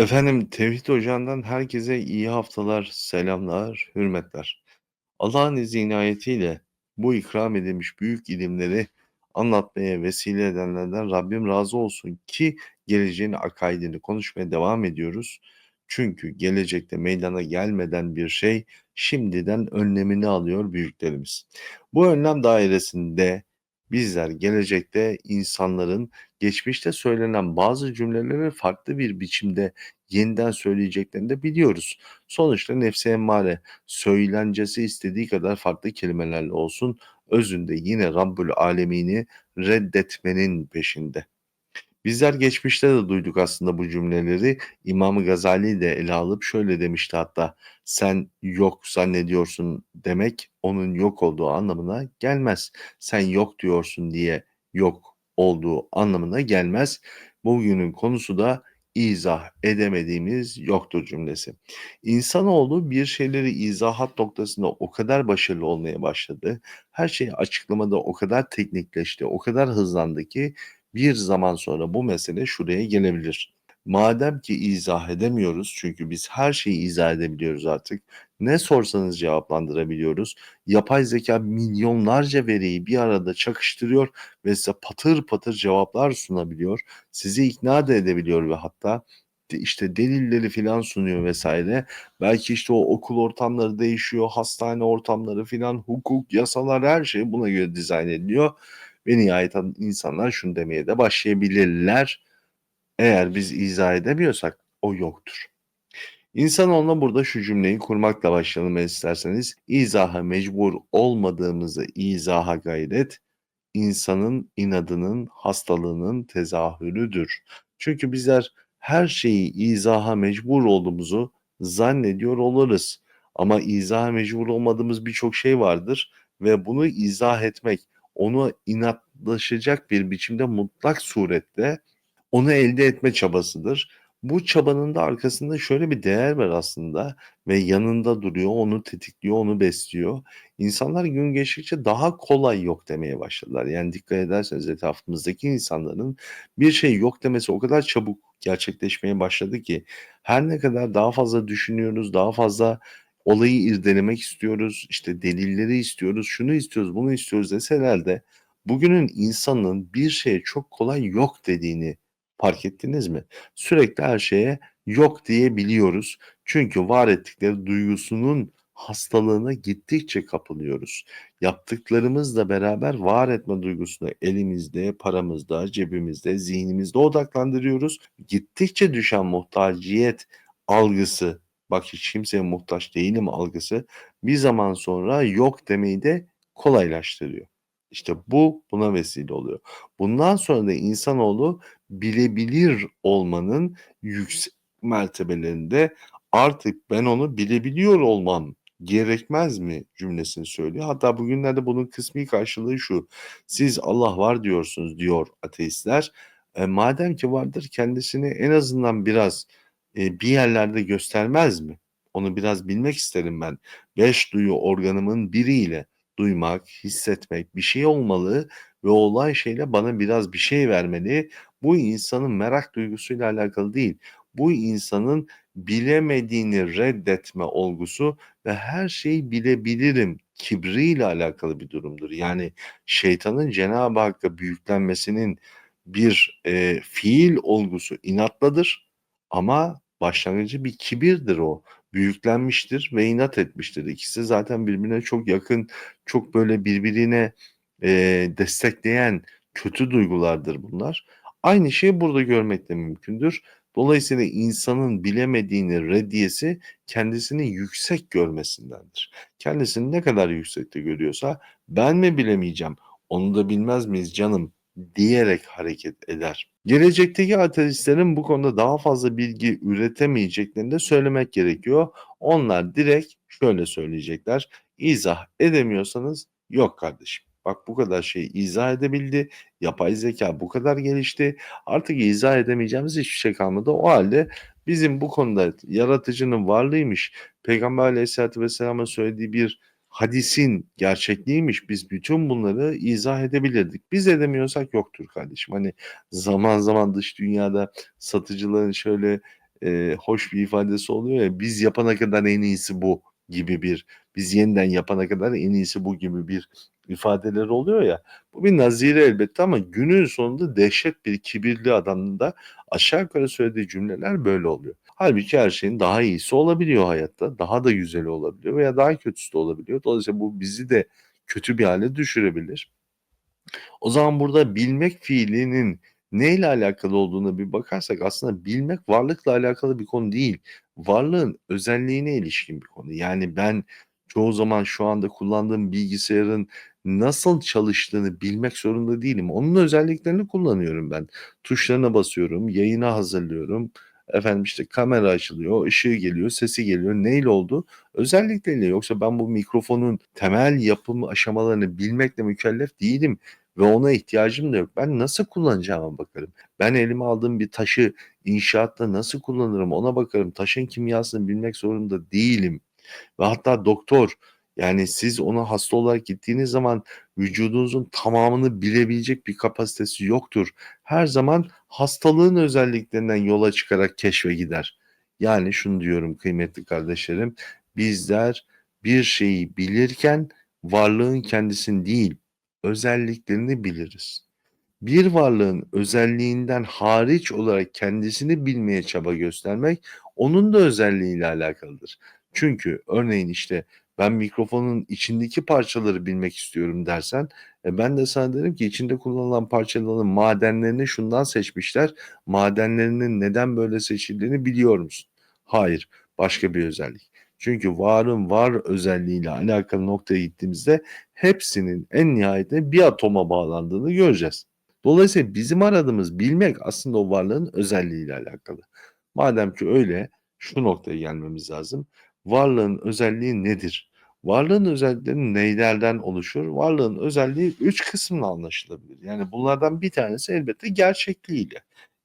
Efendim, Tevhid Ocağı'ndan herkese iyi haftalar, selamlar, hürmetler. Allah'ın izni inayetiyle bu ikram edilmiş büyük ilimleri anlatmaya vesile edenlerden Rabbim razı olsun ki geleceğin akaidini konuşmaya devam ediyoruz. Çünkü gelecekte meydana gelmeden bir şey şimdiden önlemini alıyor büyüklerimiz. Bu önlem dairesinde bizler gelecekte insanların geçmişte söylenen bazı cümleleri farklı bir biçimde yeniden söyleyeceklerini de biliyoruz. Sonuçta nefsi emmare söylencesi istediği kadar farklı kelimelerle olsun özünde yine Rabbül Alemini reddetmenin peşinde. Bizler geçmişte de duyduk aslında bu cümleleri. İmam Gazali de ele alıp şöyle demişti hatta sen yok zannediyorsun demek onun yok olduğu anlamına gelmez. Sen yok diyorsun diye yok olduğu anlamına gelmez. Bugünün konusu da izah edemediğimiz yoktur cümlesi. İnsanoğlu bir şeyleri izahat noktasında o kadar başarılı olmaya başladı. Her şeyi açıklamada o kadar teknikleşti, o kadar hızlandı ki bir zaman sonra bu mesele şuraya gelebilir. Madem ki izah edemiyoruz çünkü biz her şeyi izah edebiliyoruz artık. Ne sorsanız cevaplandırabiliyoruz. Yapay zeka milyonlarca veriyi bir arada çakıştırıyor ve size patır patır cevaplar sunabiliyor. Sizi ikna da edebiliyor ve hatta işte delilleri filan sunuyor vesaire. Belki işte o okul ortamları değişiyor, hastane ortamları filan, hukuk, yasalar her şey buna göre dizayn ediliyor. Ve nihayet insanlar şunu demeye de başlayabilirler. Eğer biz izah edemiyorsak o yoktur. İnsanoğluna burada şu cümleyi kurmakla başlayalım isterseniz. İzaha mecbur olmadığımızı izaha gayret, insanın inadının, hastalığının tezahürüdür. Çünkü bizler her şeyi izaha mecbur olduğumuzu zannediyor oluruz. Ama izaha mecbur olmadığımız birçok şey vardır ve bunu izah etmek, onu inatlaşacak bir biçimde mutlak surette onu elde etme çabasıdır. Bu çabanın da arkasında şöyle bir değer var aslında ve yanında duruyor, onu tetikliyor, onu besliyor. İnsanlar gün geçtikçe daha kolay yok demeye başladılar. Yani dikkat ederseniz etrafımızdaki insanların bir şey yok demesi o kadar çabuk gerçekleşmeye başladı ki her ne kadar daha fazla düşünüyoruz, daha fazla olayı irdelemek istiyoruz, işte delilleri istiyoruz, şunu istiyoruz, bunu istiyoruz deseler de bugünün insanın bir şeye çok kolay yok dediğini fark ettiniz mi? Sürekli her şeye yok diyebiliyoruz. Çünkü var ettikleri duygusunun hastalığına gittikçe kapılıyoruz. Yaptıklarımızla beraber var etme duygusunu elimizde, paramızda, cebimizde, zihnimizde odaklandırıyoruz. Gittikçe düşen muhtaciyet algısı, bak hiç kimseye muhtaç değilim algısı bir zaman sonra yok demeyi de kolaylaştırıyor. İşte bu buna vesile oluyor. Bundan sonra da insanoğlu bilebilir olmanın yüksek mertebelerinde artık ben onu bilebiliyor olmam gerekmez mi cümlesini söylüyor. Hatta bugünlerde bunun kısmi karşılığı şu. Siz Allah var diyorsunuz diyor ateistler. E, madem ki vardır kendisini en azından biraz e, bir yerlerde göstermez mi? Onu biraz bilmek isterim ben. Beş duyu organımın biriyle duymak, hissetmek bir şey olmalı ve olay şeyle bana biraz bir şey vermeli. Bu insanın merak duygusuyla alakalı değil. Bu insanın bilemediğini reddetme olgusu ve her şeyi bilebilirim kibriyle alakalı bir durumdur. Yani şeytanın Cenab-ı Hakk'a büyüklenmesinin bir e, fiil olgusu inatladır ama başlangıcı bir kibirdir o büyüklenmiştir ve inat etmiştir. İkisi zaten birbirine çok yakın, çok böyle birbirine e, destekleyen kötü duygulardır bunlar. Aynı şeyi burada görmek de mümkündür. Dolayısıyla insanın bilemediğini reddiyesi kendisini yüksek görmesindendir. Kendisini ne kadar yüksekte görüyorsa ben mi bilemeyeceğim, onu da bilmez miyiz canım diyerek hareket eder. Gelecekteki ateistlerin bu konuda daha fazla bilgi üretemeyeceklerini de söylemek gerekiyor. Onlar direkt şöyle söyleyecekler. İzah edemiyorsanız yok kardeşim. Bak bu kadar şeyi izah edebildi. Yapay zeka bu kadar gelişti. Artık izah edemeyeceğimiz hiçbir şey kalmadı. O halde bizim bu konuda yaratıcının varlığıymış. Peygamber aleyhissalatü vesselamın söylediği bir hadisin gerçekliğiymiş. Biz bütün bunları izah edebilirdik. Biz edemiyorsak yoktur kardeşim. Hani zaman zaman dış dünyada satıcıların şöyle eee, hoş bir ifadesi oluyor ya, "Biz yapana kadar en iyisi bu." gibi bir, "Biz yeniden yapana kadar en iyisi bu." gibi bir ifadeleri oluyor ya. Bu bir nazire elbette ama günün sonunda dehşet bir kibirli adamın da aşağı yukarı söylediği cümleler böyle oluyor. Hâlbuki her şeyin daha iyisi olabiliyor hayatta. Daha da güzeli olabiliyor veya daha kötüsü de olabiliyor. Dolayısıyla bu bizi de kötü bir hâle düşürebilir. O zaman burada bilmek fiilinin neyle alakalı olduğuna bir bakarsak aslında bilmek varlıkla alakalı bir konu değil. Varlığın özelliğine ilişkin bir konu. Yani ben çoğu zaman şu anda kullandığım bilgisayarın nasıl çalıştığını bilmek zorunda değilim. Onun özelliklerini kullanıyorum ben. Tuşlarına basıyorum, yayına hazırlıyorum. Efendim, işte, kamera açılıyor, ışığı geliyor, sesi geliyor. Neyle oldu? Özellikleriyle. Yoksa ben bu mikrofonun temel yapım aşamalarını bilmekle mükellef değilim ve ona ihtiyacım da yok. Ben nasıl kullanacağıma bakarım. Ben elime aldığım bir taşı inşaatta nasıl kullanırım ona bakarım. Taşın kimyasını bilmek zorunda değilim ve hatta doktor, yani siz ona hasta olarak gittiğiniz zaman vücudunuzun tamamını bilebilecek bir kapasitesi yoktur. Her zaman hastalığın özelliklerinden yola çıkarak keşfe gider. Yani şunu diyorum kıymetli kardeşlerim, bizler bir şeyi bilirken varlığın kendisini değil, özelliklerini biliriz. Bir varlığın özelliğinden hariç olarak kendisini bilmeye çaba göstermek onun da özelliğiyle alakalıdır. Çünkü örneğin, işte, ben mikrofonun içindeki parçaları bilmek istiyorum dersen, e, ben de sana derim ki içinde kullanılan parçaların madenlerini şundan seçmişler, madenlerinin neden böyle seçildiğini biliyor musun? Hayır, başka bir özellik. Çünkü varın var özelliğiyle alakalı noktaya gittiğimizde hepsinin en nihayetinde bir atoma bağlandığını göreceğiz. Dolayısıyla bizim aradığımız bilmek aslında o varlığın özelliğiyle alakalı. Madem ki öyle, şu noktaya gelmemiz lazım. Varlığın özelliği nedir? Varlığın özellikleri neylerden oluşur? Varlığın özelliği 3 kısımla anlaşılabilir. Yani bunlardan bir tanesi elbette gerçekliğiyle.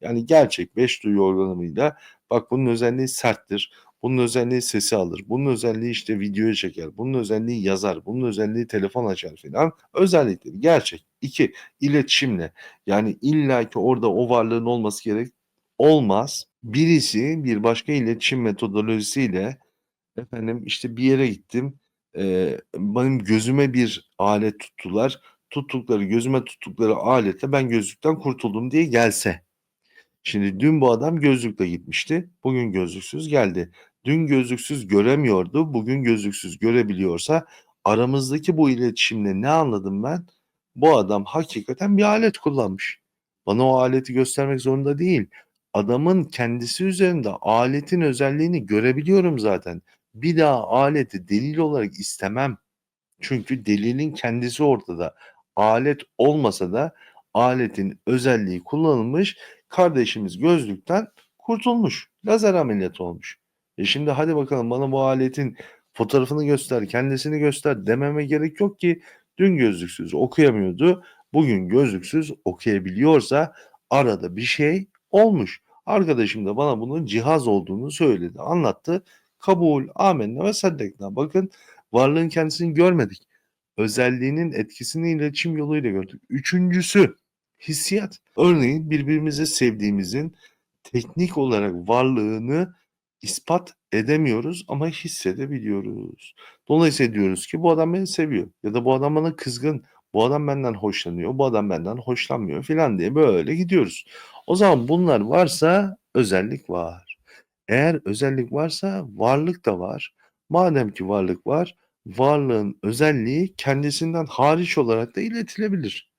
Yani gerçek 5 duyu organımıyla bak bunun özelliği serttir, bunun özelliği sesi alır, bunun özelliği, işte, videoya çeker, bunun özelliği yazar, bunun özelliği telefon açar filan. Özellikleri gerçek. 2 iletişimle. Yani illaki orada o varlığın olması gerek olmaz. Birisi bir başka iletişim metodolojisiyle efendim, işte, bir yere gittim, eee, benim gözüme bir alet tuttular. Tuttukları, gözüme tuttukları aletle ben gözlükten kurtuldum diye gelse. Şimdi dün bu adam gözlükle gitmişti, bugün gözlüksüz geldi. Dün gözlüksüz göremiyordu, bugün gözlüksüz görebiliyorsa aramızdaki bu iletişimle ne anladım ben? Bu adam hakikaten bir alet kullanmış. Bana o aleti göstermek zorunda değil. Adamın kendisi üzerinde aletin özelliğini görebiliyorum zaten. Bir daha aleti delil olarak istemem. Çünkü delilin kendisi ortada. Alet olmasa da aletin özelliği kullanılmış, kardeşimiz gözlükten kurtulmuş. Lazer ameliyatı olmuş. E, şimdi hadi bakalım bana bu aletin fotoğrafını göster, kendisini göster dememe gerek yok ki. Dün gözlüksüz okuyamıyordu, bugün gözlüksüz okuyabiliyorsa arada bir şey olmuş. Arkadaşım da bana bunun cihaz olduğunu söyledi, anlattı. Kabul, amenna ve saddekna. Bakın varlığın kendisini görmedik. Özelliğinin etkisini iletişim yoluyla gördük. Üçüncüsü hissiyat. Örneğin birbirimizi sevdiğimizin teknik olarak varlığını ispat edemiyoruz ama hissedebiliyoruz. Dolayısıyla diyoruz ki bu adam beni seviyor ya da bu adam bana kızgın, bu adam benden hoşlanıyor, bu adam benden hoşlanmıyor filan diye böyle gidiyoruz. O zaman bunlar varsa özellik var. Eğer özellik varsa varlık da var. Madem ki varlık var, varlığın özelliği kendisinden hariç olarak da iletilebilir.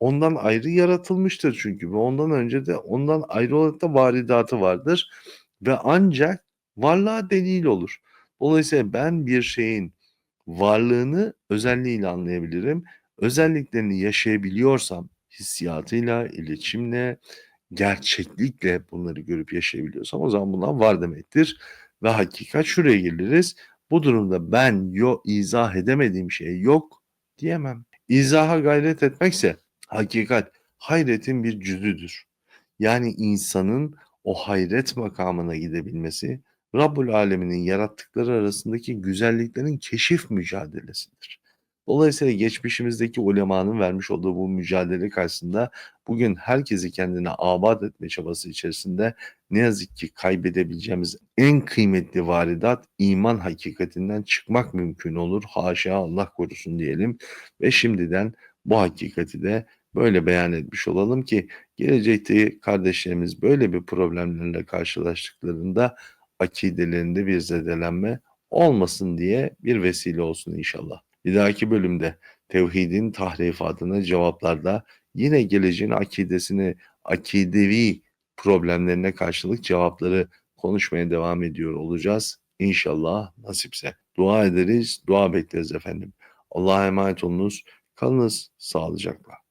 Ondan ayrı yaratılmıştır çünkü ve ondan önce de ondan ayrı olarak da varidatı vardır ve ancak varlığa delil olur. Dolayısıyla ben bir şeyin varlığını özelliğiyle anlayabilirim. Özelliklerini yaşayabiliyorsam hissiyatıyla, iletişimle, gerçeklikle bunları görüp yaşayabiliyorsam o zaman bunlar var demektir ve hakikat şuraya geliriz. Bu durumda ben yo izah edemediğim şey yok diyemem. İzaha gayret etmekse hakikat hayretin bir cüzüdür. Yani insanın o hayret makamına gidebilmesi Rabbul Âlemin'in yarattıkları arasındaki güzelliklerin keşif mücadelesidir. Dolayısıyla geçmişimizdeki ulemanın vermiş olduğu bu mücadele karşısında bugün herkesi kendine abat etme çabası içerisinde ne yazık ki kaybedebileceğimiz en kıymetli varidat iman hakikatinden çıkmak mümkün olur. Haşa Allah korusun diyelim ve şimdiden bu hakikati de böyle beyan etmiş olalım ki gelecekte kardeşlerimiz böyle bir problemlerle karşılaştıklarında akidelerinde bir zedelenme olmasın diye bir vesile olsun inşallah. Bir dahaki bölümde tevhidin tahrifatına cevaplarda yine geleceğin akidesini, akidevi problemlerine karşılık cevapları konuşmaya devam ediyor olacağız. İnşallah nasipse. Dua ederiz, dua bekleriz efendim. Allah'a emanet olunuz. Kalınız sağlıcakla.